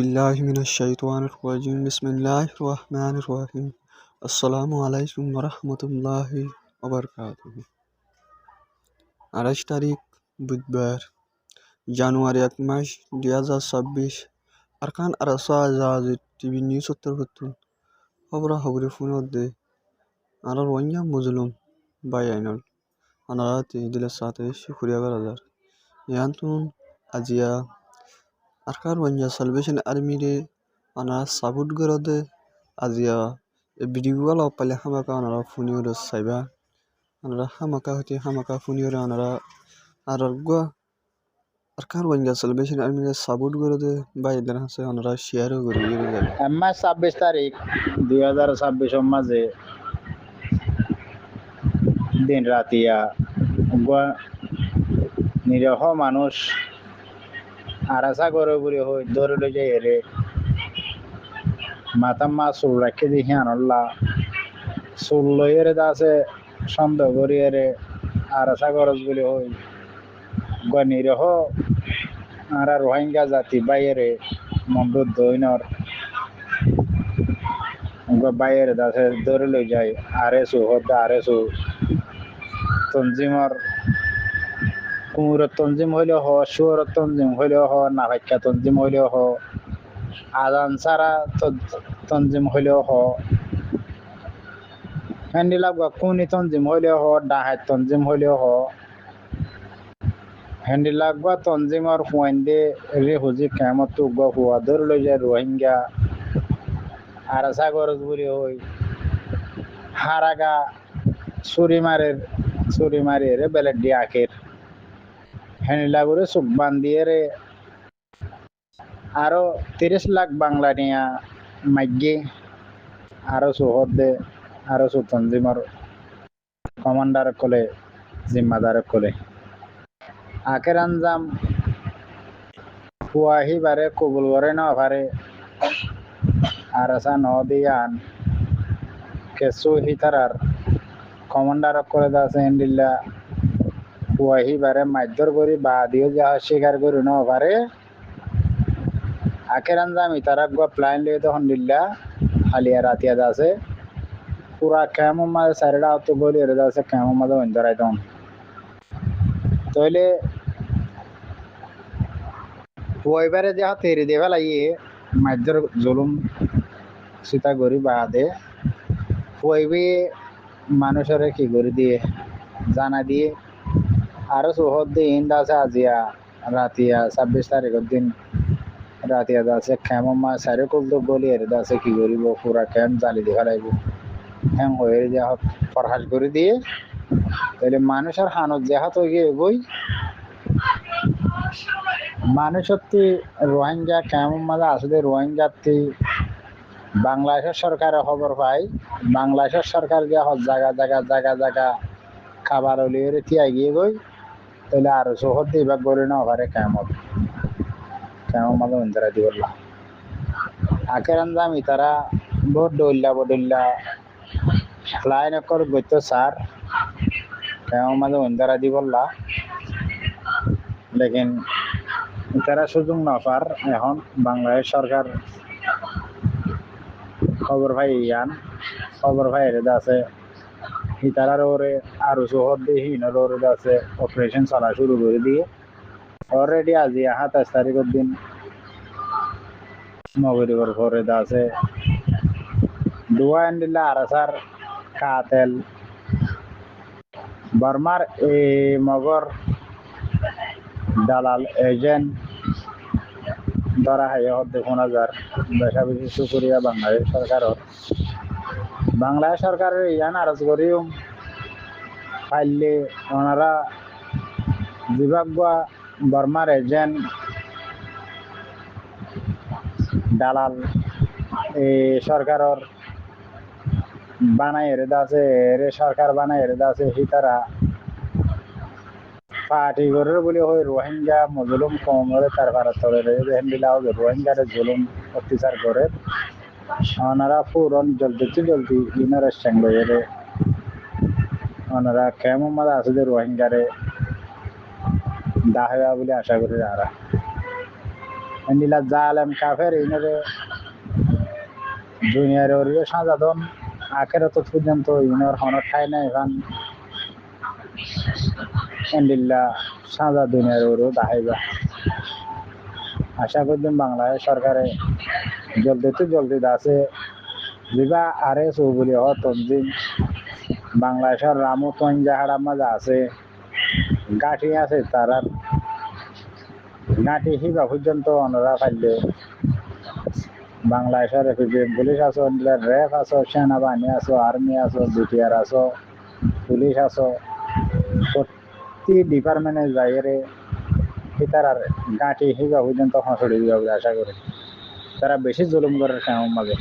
أعوذ بالله من الشيطان الرجيم بسم الله الرحمن الرحيم السلام عليكم ورحمة الله وبركاته আঠাশ তারিখ বুধবার জানুয়ারি এক মাস দুই হাজার ছাব্বিশ আরকান আরসা জাহাজের টিভি নিউজ উত্তর করতুন খবরা খবরে ফোনত দে আর রোহিঙ্গা মজলুম বাই আইনল আনারা দিলের সাথে শুক্রিয়া করাদার ইয়ান্তুন আজিয়া আরকার রোহিঙ্গা সালভেশন আর্মিরে আনারা সাপোর্ট করদে আজিয়া এ ভিডিও পালে হামাকা আনারা ফোনিওর Saiba anara hamaka hoti hamaka funiyore anara aragwa arkan wanja celebration armine support করে দে। বা এদের হাসে আনারা শেয়ারও করে দিয়ে যাবে এম্মা ছাব্বিশ তারিখ, দুই হাজার ছাব্বিশের মাঝে দিন রাতিয়া গ- নিরহ মানুষ আরাসা করে বলে হই ধরে লই যাই রে মাতাম মা চুল রাখে দেখি আনল্লা চুল লইয়ের দাসে সন্দেহ করিয়ে রে আরাসা গরজ বলে হই গ নিরহ আর রোহিঙ্গা জাতি বাইরে মন্ডুর দৈনর বাইরে দাসে ধরে লই যায়। আরেসু হদ্দা আরেসু তঞ্জিমর কুমুরের তঞ্জিম হইলেও হ শুয়রের তঞ্জিম হইলেও হ নাভাক্যা তঞ্জিম হইলেও হ আজান সারা তঞ্জিম হইলেও হ হ্যান্ডিলাপ কুনি তঞ্জিম হইলেও হ ডাহাত তঞ্জিম হইলেও হ হ্যান্ডিলাপ বা তঞ্জিমর হুয়াইন্দে রে হুজি কেমত গ হুয়া ধরে লই যায় রোহিঙ্গা আর সাগরজ বলি হই হারাগা চুরি মারের চুরি মারি রে আখের হ্যান্ডিলা করে চোখ বান্ধিয়ে রে আরও তিরিশ লাখ বাংলা নিয়া মাগ্যে আরও চৌহদ দে আরও চৌ তঞ্জিমর কমান্ডার কলে জিম্মাদার কলে আখের আঞ্জাম হুয়াহি বারে কবুল করে না পারে আর আসা ন দিয়ান কেসু হিতারার কমান্ডার করে দাসে হেন্ডিল্লা হুয়াহি বারে মাধ্যর করি বা দিও যা স্বীকার করি ন পারে আখের আঞ্জাম ইতারাক গো প্লাইন লিয়ে তখন দিল্লা। হালিয়া রাতিয়া দাসে পুরা কেমন মাঝে সারিডা তো বলি এর দাসে কেমন মাঝে অন্তরাই তখন তইলে হুয়াইবারে যা তেরি দেবা লাগিয়ে মাধ্যর জুলুম সীতা করি বা দে। হুয়াইবে মানুষের কি করে দিয়ে, জানা দিয়ে। আরও দিয়ে ইন্দা আছে আজিয়া রাতিয়া ছাব্বিশ তারিখের দিন। রাতিয়া আছে খেম মা চাৰি কুলটো গলি এর আছে কি করিব পুরা ক্যাম্প জালি দেখা লাগব। হ্যাং হয়ে যা ফরহাস করে দিয়ে। তাহলে মানুষের হানত যেহাত হয়ে গিয়ে বই মানুষত্তি রোহিঙ্গা কেমন মাঝে আসলে রোহিঙ্গাত্তি বাংলাদেশের সরকারের খবর পাই বাংলাদেশের সরকার গিয়ে জায়গা জায়গা জায়গা জায়গা খাবার হলিয়ে তিয়া গিয়ে গই তাহলে আরও শহর দিবা করে না পারে কেমন? কেমন মাঝে ইন্দিরা দিবল্লা আখের আন্দাম ইতারা বহুত ডইল্লা বডইল্লা ফ্লাইন কর গইতো সার কেমন মাঝে ইন্দিরা দিবল্লা লেকিন তারা সুযোগ না পার, এখন বাংলাদেশ সরকার খবর ভাই ইয়ান, খবর ভাই এর আছে হিতারার ওরে আরও শহর ওরে অপারেশন চলা শুরু করে দিয়ে অলরেডি আজি সাতাশ তারিখের দিন নগরীবর ঘরে দিল্লা আরাসার কাতেল। বর্মার এই মগর দালাল এজেন্ট ধরা হয় দেখুন হাজার। বেশা বেশি সুপুরিয়া বাংলাদেশ সরকারের। বাংলাদেশ সরকারের ইয়ান আরজ করিও ফাইলে ওনারা বিভাগ বর্মার এজেন্ট দালাল এই সরকারের বানাই এরে আছে এরে সরকার বানাই এরে আছে হিতারা পার্টি করে বলে হয় রোহিঙ্গা মজলুম কম হলে তার ভারত হেন্ডিলা হবে রোহিঙ্গারে জুলুম অত্যাচার করে ওনারা পুরন জলদি জলদি ইনার সঙ্গে ওনারা কেমন মাদা আছে যে রোহিঙ্গারে দাহবা বলে আশা করি আর এন্ডিলা জালেম কাফের, ইনরে দুনিয়ার ওরিও সাজাদন। আখেরাত পর্যন্ত ইনর হন ঠাই নাই এখন এন্ডিল্লা সাজা দুনিয়ার ওরিও দাহাইবা আশা করছেন বাংলাদেশ সরকারে জলদি তো জলদি আছে যেবা আরে চৌবুলি হ তঞ্জিম বাংলাদেশের রামু তঞ্জাহারা মাঝে আছে, গাঠি আছে তারার গাঠি হিবা পর্যন্ত অনরা পাইলে বাংলাদেশের পুলিশ আছো রেফ আছো, সেনাবাহিনী আছো, আর্মি আছো, বিটিআর আছো, পুলিশ আছো। প্রতি ডিপার্টমেন্টে যাইরে তার গাঁটি হিবা পর্যন্ত হসড়ি বলে আশা করি। তারা বেশি জুলুম করে শ্যামের মাঝে।